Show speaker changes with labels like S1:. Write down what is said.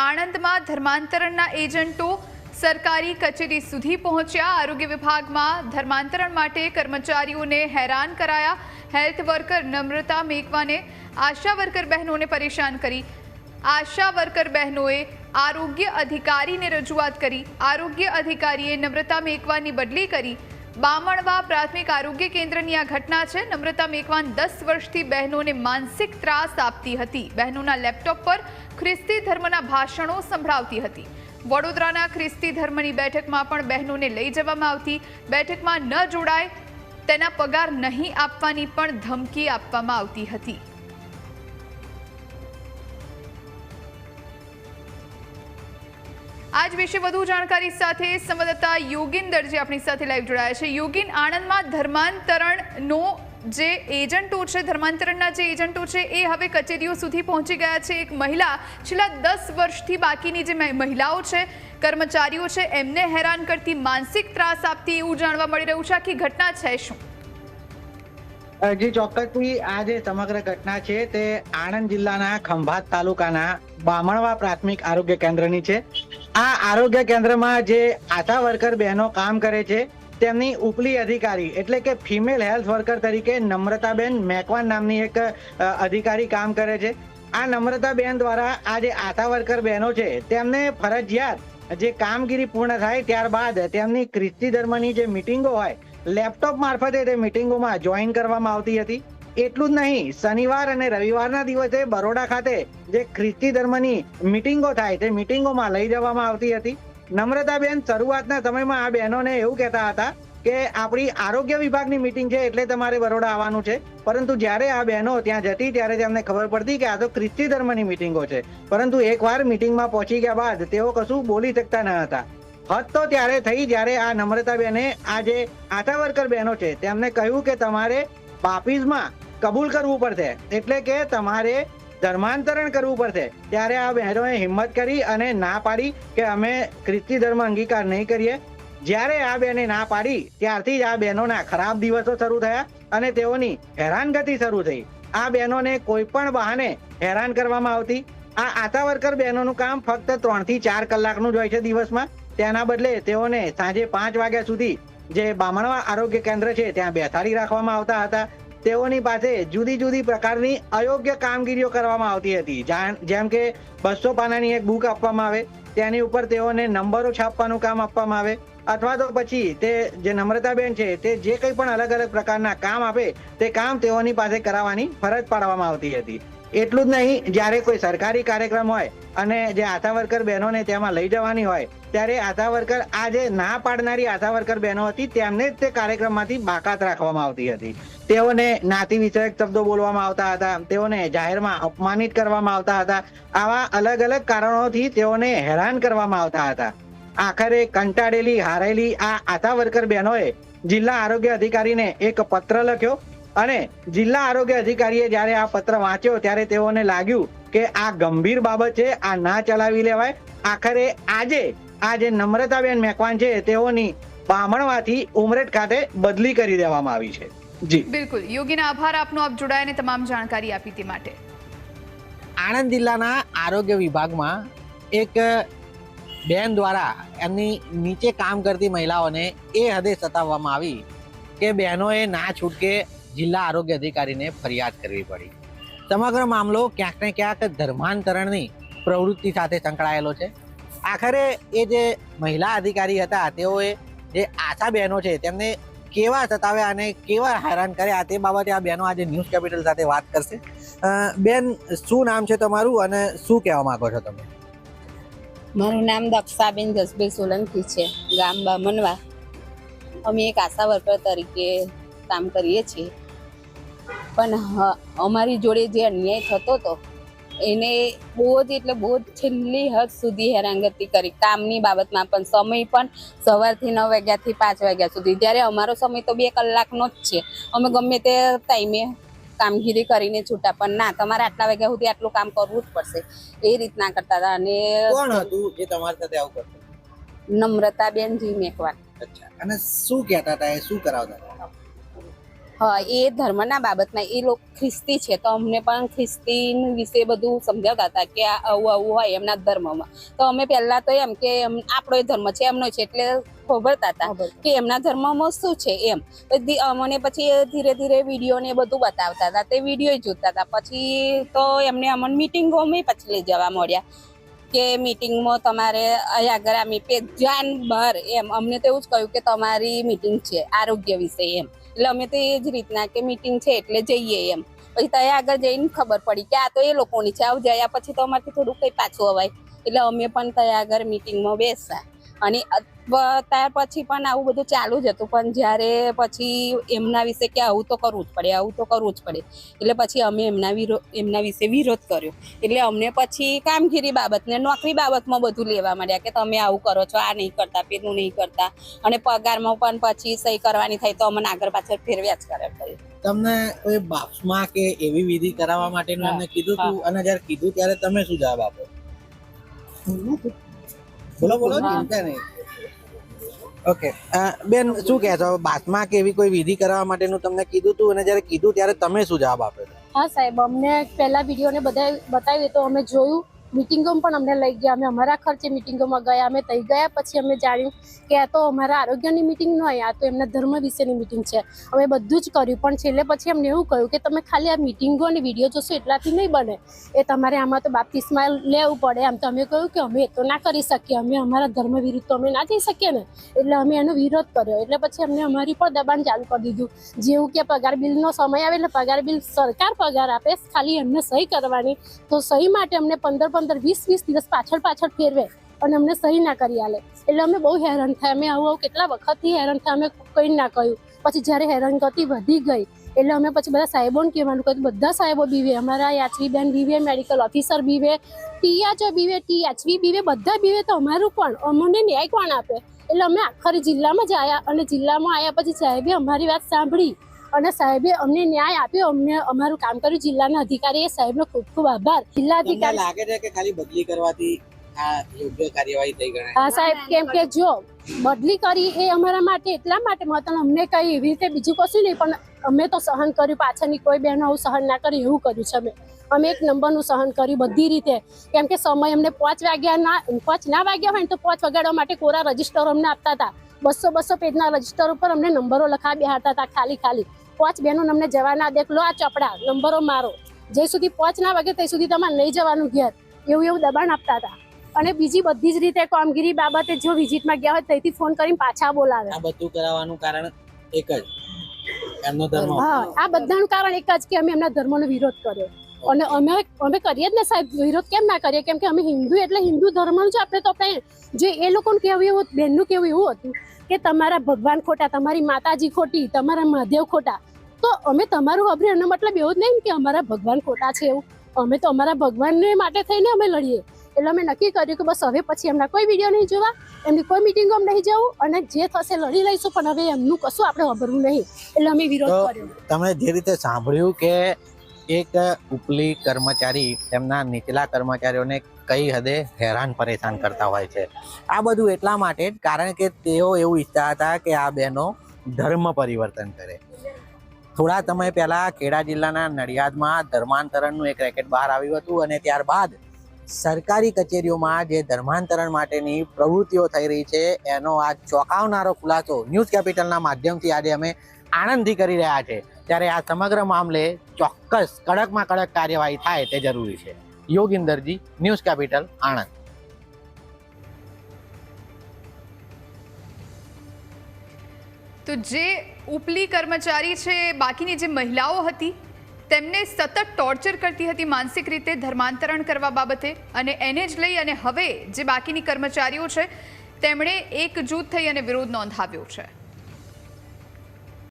S1: આણંદમાં ધર્માંતરણના એજન્ટો સરકારી કચેરી સુધી પહોંચ્યા. આરોગ્ય વિભાગમાં ધર્માંતરણ માટે કર્મચારીઓને હેરાન કરાયા. હેલ્થ વર્કર નમ્રતા મેકવાને આશા વર્કર બહેનોને પરેશાન કરી. આશા વર્કર બહેનોએ આરોગ્ય અધિકારીને રજૂઆત કરી. આરોગ્ય અધિકારીએ નમ્રતા મેકવાની બદલી કરી. બામણવા પ્રાથમિક આરોગ્ય કેન્દ્રની આ ઘટના છે. નમ્રતા મેકવાન દસ વર્ષથી બહેનોને માનસિક ત્રાસ આપતી હતી. બહેનોના લેપટોપ પર ખ્રિસ્તી ધર્મના ભાષણો સંભળાવતી હતી. વડોદરાના ખ્રિસ્તી ધર્મની બેઠકમાં પણ બહેનોને લઈ જવામાં આવતી. બેઠકમાં ન જોડાય તેના પગાર નહીં આપવાની પણ ધમકી આપવામાં આવતી હતી. આજ વિશે વધુ જાણકારી સાથે સંવાદદાતા યોગીન દરજી આપણી સાથે લાઈવ જોડાયા છે. યોગિન, આણંદમાં ધર્માંતરણનો જે એજન્ટો છે, ધર્માંતરણના જે એજન્ટો છે, એ હવે કચેરીઓ સુધી પહોંચી ગયા છે. એક મહિલા, છેલ્લા દસ વર્ષથી બાકીની જે મહિ- મહિલાઓ છે, કર્મચારીઓ છે, એમને હેરાન કરતી માનસિક ત્રાસ આપતી એવું જાણવા મળી રહ્યું છે. આખી ઘટના છે શું?
S2: જી, ચોક્કસથી આ જે સમગ્ર ઘટના છે, તે આણંદ જિલ્લાના ખંભાત તાલુકાના બામણવા પ્રાથમિક આરોગ્ય કેન્દ્રની છે. આ આરોગ્ય કેન્દ્રમાં જે આશા વર્કર બહેનો કામ કરે છે, તેમની ઉપલી અધિકારી, એટલે કે ફિમેલ હેલ્થ વર્કર તરીકે નમ્રતાબેન મેકવાન નામની એક અધિકારી કામ કરે છે. આ નમ્રતાબેન દ્વારા આ જે આશા વર્કર બહેનો છે, તેમને ફરજિયાત જે કામગીરી પૂર્ણ થાય ત્યારબાદ તેમની ખ્રિસ્તી ધર્મની જે મિટિંગો હોય, લેપટોપ મારફતે તે મિટિંગોમાં જોઈન કરવામાં આવતી હતી. એટલું જ નહીં, શનિવાર અને રવિવારના દિવસે બરોડા ખાતે જે ખ્રિસ્તી ધર્મની મિટિંગો થાય, તે મિટિંગોમાં લઈ જવામાં આવતી હતી. નમ્રતાબેન, શરૂઆતના સમયમાં આ બહેનોને એવું કહેતા હતા કે આપણી આરોગ્ય વિભાગની મિટિંગ છે એટલે તમારે બરોડા આવવાનું છે. પરંતુ જ્યારે આ બહેનો ત્યાં જતી, ત્યારે તેમને ખબર પડતી કે આ તો ખ્રિસ્તી ધર્મની મિટિંગો છે. પરંતુ એકવાર મિટિંગમાં પહોંચી ગયા બાદ તેઓ કશું બોલી શકતા ન હતા. હદ તો ત્યારે થઈ જ્યારે આ નમ્રતાબેને આ જે આશા વર્કર બહેનો છે, તેમને કહ્યું કે તમારે બાપીઝમાં કબૂલ કરવું પડશે. એટલે કે તમારે ધર્માંતરણ કરવું પડશે. ત્યારે આ બહેનોએ હિંમત કરી અને ના પાડી કે અમે ખ્રિસ્તી ધર્મ અંગીકાર નહીં કરીએ. જ્યારે આ બેને ના પાડી, ત્યારથી જ આ બહેનોના ખરાબ દિવસો શરૂ થયા અને તેઓની હેરાનગતિ શરૂ થઈ. આ બહેનોને કોઈ પણ બહાને હેરાન કરવામાં આવતી. આ આશા વર્કર બહેનોનું કામ ફક્ત ત્રણથી ચાર કલાકનું જ હોય છે દિવસમાં. તેના બદલે તેઓને સાંજે પાંચ વાગ્યા સુધી જે બામણવા આરોગ્ય કેન્દ્ર છે, ત્યાં બેસાડી રાખવામાં આવતા હતા. તેઓની પાસે જુદી જુદી પ્રકારની અયોગ્ય કામગીરીઓ કરવામાં આવતી હતી. જેમ કે બસો પાનાની એક બુક આપવામાં આવે, તેની ઉપર તેઓને નંબરો છાપવાનું કામ આપવામાં આવે અથવા તો પછી તે જે નમ્રતાબેન છે, તે જે કંઈ પણ અલગ અલગ પ્રકારના કામ આપે, તે કામ તેઓની પાસે કરાવવાની ફરજ પાડવામાં આવતી હતી. એટલું જ નહીં, જ્યારે કોઈ સરકારી કાર્યક્રમ હોય અને જે આશા વર્કર બહેનોને તેમાં લઈ જવાની હોય, ત્યારે આશા વર્કર આ જે ના પાડનારી આશા વર્કર બહેનો હતી, તેમને જ તે કાર્યક્રમમાંથી બાકાત રાખવામાં આવતી હતી. તેઓને નાતી વિષયક શબ્દો બોલવામાં આવતા હતા, તેઓને જાહેરમાં અપમાનિત કરવામાં આવતા હતા, આવા અલગ અલગ કારણોથી તેઓને હેરાન કરવામાં આવતા હતા. આખરે કંટાળેલી હારેલી આ આશા વર્કર બહેનોએ જિલ્લા આરોગ્ય અધિકારીને એક પત્ર લખ્યો અને જિલ્લા આરોગ્ય અધિકારીએ જ્યારે આ પત્ર વાંચ્યો ત્યારે તેઓને લાગ્યું કે આ ગંભીર બાબત છે આ ના ચલાવી લેવાય. આખરે આજે આ જે નમ્રતાબેન મેકવાન છે તેઓની બામણવાથી ઉમરેટ ખાતે બદલી કરી દેવામાં આવી છે. જી.
S1: બિલકુલ. યોગીના આભાર. આપનો આપ જોડાઈને તમામ જાણકારી આપી તે માટે.
S3: આણંદ જિલ્લાના આરોગ્ય વિભાગમાં એક બેન દ્વારા એમની નીચે કામ કરતી મહિલાઓને એ હદે સતાવવામાં આવી કે બહેનોએ ના છૂટકે જિલ્લા આરોગ્ય અધિકારીને ફરિયાદ કરવી પડી. સમગ્ર મામલો ક્યાંક ને ક્યાંક ધર્માંતરણની પ્રવૃત્તિ સાથે સંકળાયેલો છે. આખરે એ જે મહિલા અધિકારી હતા, તેઓએ જે આશા બહેનો છે, તેમને કેવા સતાવ્યા અને કેવા હેરાન કર્યા, તે બાબતે આ બહેનો આજે ન્યૂઝ કેપિટલ સાથે વાત કરશે. બેન, શું નામ છે તમારું અને શું કહેવા માંગો છો તમે?
S4: મારું નામ દક્ષાબેન જસભાઈ સોલંકી છે, ગામ બામનવા અમે એક આશા વર્કર તરીકે કામ કરીએ છીએ. પણ અમારી જોડે જે અન્યાય થતો હતો એને બહુ જ એટલે બહુ જ છેલ્લી હદ સુધી હેરાનગતિ કરી. કામની બાબતમાં પણ સમય પણ સવારથી નવ વાગ્યાથી પાંચ વાગ્યા સુધી. જ્યારે અમારો સમય તો બે કલાકનો જ છે. અમે ગમે તે ટાઈમે કામગીરી કરીને છૂટા પણ ના તમારે આટલા વાગ્યા સુધી આટલું કામ કરવું જ પડશે. એ રીતના કરતા હતા અને
S3: કોણ હતું જે તમારી સાથે આવું કરતું?
S4: નમ્રતાબેન જી મેકવાન
S3: અચ્છા અને શું કહેતા હતા એ? શું કરાવતા હતા?
S4: એ ધર્મના બાબતમાં એ લોકો ખ્રિસ્તી છે. તો અમને પણ ખ્રિસ્તી વિશે બધું સમજાવતા હતા કે આ આવું આવું હોય એમના ધર્મમાં. તો અમે પહેલાં તો એમ કે આપણો એ ધર્મ છે એમનો છે એટલે ખબરતા હતા કે એમના ધર્મમાં શું છે એમ. અમને પછી ધીરે ધીરે વીડિયો ને બધું બતાવતા હતા. તે વીડિયો જોતા હતા. પછી તો એમને અમને મિટિંગોમાં પછી લઈ જવા મળ્યા. કે મિટિંગમાં તમારે અહીં આગળ આમ પે જાન બહાર એમ. અમને તો એવું જ કહ્યું કે તમારી મિટિંગ છે, આરોગ્ય વિશે એમ. એટલે અમે તો એ જ રીતના કે મિટિંગ છે એટલે જઈએ એમ. પછી ત્યાં આગળ જઈને ખબર પડી કે આ તો એ લોકોની છે. આવું જયા પછી તો અમારથી થોડું કંઈ પાછું અવાય. એટલે અમે પણ ત્યાં આગળ મિટિંગમાં બેસા અને ત્યાર પછી પણ આવું બધું ચાલુ જ હતું. પણ જ્યારે પછી એમના વિશે કે આવું તો કરવું જ પડે આવું તો કરવું જ પડે. એટલે પછી અમે એમના વિરોધ એમના વિશે વિરોધ કર્યો. એટલે અમને પછી કામગીરી બાબતને નોકરી બાબતમાં બધું લેવા માંડ્યા કે તમે આવું કરો છો આ નહીં કરતા પેલું નહીં કરતા. અને પગારમાં પણ પછી સહી કરવાની થાય તો અમને આગળ પાછળ ફેરવ્યા જ કરે ફરી
S3: તમને કોઈ બાપ્સમાં કે એવી વિધિ કરાવવા માટેનું એમને કીધું હતું અને જ્યારે કીધું ત્યારે તમે શું જવાબ આપો? બોલો બોલો. ચિંતા નહીં. ઓકે બેન શું કહે છો? બાતમાં કે એવી કોઈ વિધિ કરાવવા માટેનું તમને કીધું હતું અને જ્યારે કીધું ત્યારે તમે શું જવાબ આપ્યો?
S5: હા સાહેબ અમને પહેલા વિડીયોને બધા બતાવ્યું તો અમે જોયું. મિટિંગોમાં પણ અમને લઈ ગયા. અમે અમારા ખર્ચે મિટિંગોમાં ગયા. અમે તઈ ગયા પછી અમે જાણ્યું કે આ તો અમારા આરોગ્યની મિટિંગ ન હોય, આ તો એમના ધર્મ વિશેની મિટિંગ છે. અમે બધું જ કર્યું. પણ છેલ્લે પછી અમને એવું કહ્યું કે તમે ખાલી આ મિટિંગો અને વીડિયો જોશો એટલાથી નહીં બને. એ તમારે આમાં તો બાપ્તિસ્મા લેવું પડે. આમ તો અમે કહ્યું કે અમે એ તો ના કરી શકીએ. અમે અમારા ધર્મ વિરુદ્ધ તો અમે ના જઈ શકીએ ને. એટલે અમે એનો વિરોધ કર્યો. એટલે પછી અમને અમારી પણ દબાણ ચાલુ કરી દીધું. જેવું કે પગાર બિલનો સમય આવે એટલે પગાર બિલ સરકાર પગાર આપે. ખાલી એમને સહી કરવાની. તો સહી માટે અમને પંદર પંદર વીસ વીસ દિવસ પાછળ પાછળ ફેરવે અને અમને સહી ના કરી આલે. એટલે અમે બહુ હેરાન થયા. અમે આવું આવું કેટલા વખતથી હેરાન થાય અમે કંઈ ના કહ્યું. પછી જ્યારે હેરાનગતિ વધી ગઈ, એટલે અમે પછી બધા સાહેબોને કહેવાનું કહ્યું, બધા સાહેબો બીવે અમારા યાચવીબેન બીવે મેડિકલ ઓફિસર બીવે ટીઆચો બીવે ટીયાચવી બીવે બધા બીવે તો અમારું પણ. અમને ન્યાય કોણ આપે? એટલે અમે આખરી જિલ્લામાં જ આવ્યા અને જિલ્લામાં આવ્યા પછી સાહેબે અમારી વાત સાંભળી. અને સાહેબે અમને ન્યાય આપ્યો. અમને અમારું કામ કર્યું. જિલ્લાના અધિકારીએ સાહેબનો ખૂબ ખૂબ આભાર. જિલ્લા અધિકારી
S3: લાગે છે કે ખાલી બદલી કરવાથી આ યોગ્ય કાર્યવાહી થઈ ગણાય?
S5: હા સાહેબ કેમ કે જો બદલી કરી એ અમારા માટે એટલા માટે મહત્વ અમને કઈ એવી રીતે બીજું કશું નહીં પણ અમે તો સહન કર્યું. પાછળની કોઈ બહેનો આવું સહન ના કરી એવું કર્યું છે અમે. અમે એક નંબરનું સહન કર્યું બધી રીતે. કેમ કે સમય અમને પાંચ વાગ્યા ના પાંચ ના વાગ્યા હોય ને તો પાંચ વગાડવા માટે કોરા રજિસ્ટર અમને આપતા હતા. બસો બસો પેજના રજિસ્ટર ઉપર અમને નંબરો લખા બેહાડતા હતા ખાલી ખાલી. પાંચ બહેનો અમને જવા ના દેખ લો આ ચોપડા નંબરો મારો. જે સુધી પોચ ના વાગે ત્યાં સુધી તમારે નહીં જવાનું ઘેર. એવું એવું દબાણ આપતા હતા. અને બીજી બધી જ રીતે કામગીરી બાબતે જો વિઝિટમાં ગયા હોય ત્યાંથી ફોન કરીને પાછા બોલાવે
S3: આ બધું કરાવવાનું કારણ એક જ. એમનો ધર્મ.
S5: હા આ બધાનું કારણ એક જ કે અમે એમના ધર્મનો વિરોધ કર્યો. અને અમે અમે કરીએ જ ને સાહેબ વિરોધ કેમ ના કરીએ? કેમ કે અમે હિન્દુ એટલે હિન્દુ ધર્મનું જ આપણે તો આપણે જે એ લોકોનું કહેવું એવું બેનનું કહેવું એવું હતું કે તમારા ભગવાન ખોટા તમારી માતાજી ખોટી તમારા મહાદેવ ખોટા. તો અમે તમારું અભિનય એનો મતલબ એવો જ નહીં કે અમારા ભગવાન ખોટા છે એવું. અમે તો અમારા ભગવાનને માટે થઈને અમે લડીએ. એટલે અમે નક્કી કર્યું કે બસ હવે પછી એમના કોઈ વીડિયો નહીં જોવા એમની કોઈ મિટિંગો નહીં જવું અને જે થશે લડી લઈશું પણ હવે એમનું કશું આપણે વાપરવું નહીં. એટલે અમે વિરોધ કર્યો.
S3: તમે જે રીતે સાંભળ્યું કે એક ઉપલી કર્મચારી તેમના નીચલા કર્મચારીઓને કઈ હદે હેરાન પરેશાન કરતા હોય છે. આ બધું એટલા માટે કારણ કે તેઓ એવું ઈચ્છતા હતા કે આ બહેનો ધર્મ પરિવર્તન કરે. થોડા સમય પહેલા ખેડા જિલ્લાના નડિયાદમાં ધર્માંતરણનું એક રેકેટ બહાર આવ્યું હતું અને ત્યારબાદ સરકારી કચેરીઓમાં જે ધર્માંતરણ માટેની પ્રવૃત્તિઓ થઈ રહી છે, એનો આ ચોંકાવનારો ખુલાસો ન્યૂઝ કેપિટલના માધ્યમથી આજે અમે આણંદથી કરી રહ્યા છે. ત્યારે આ સમગ્ર મામલે ચોક્કસ કડકમાં કડક કાર્યવાહી થાય તે જરૂરી છે. Yoginderji, news capital, Anand.
S1: તો જે ઉપલી કર્મચારી છે, બાકીની જે મહિલાઓ હતી, તેમને સતત ટોર્ચર કરતી હતી માનસિક રીતે ધર્માંતરણ કરવા બાબતે અને એને જ લઈ અને હવે જે બાકીની કર્મચારીઓ છે, તેમણે એકજૂથ થઈ અને વિરોધ નોંધાવ્યો છે.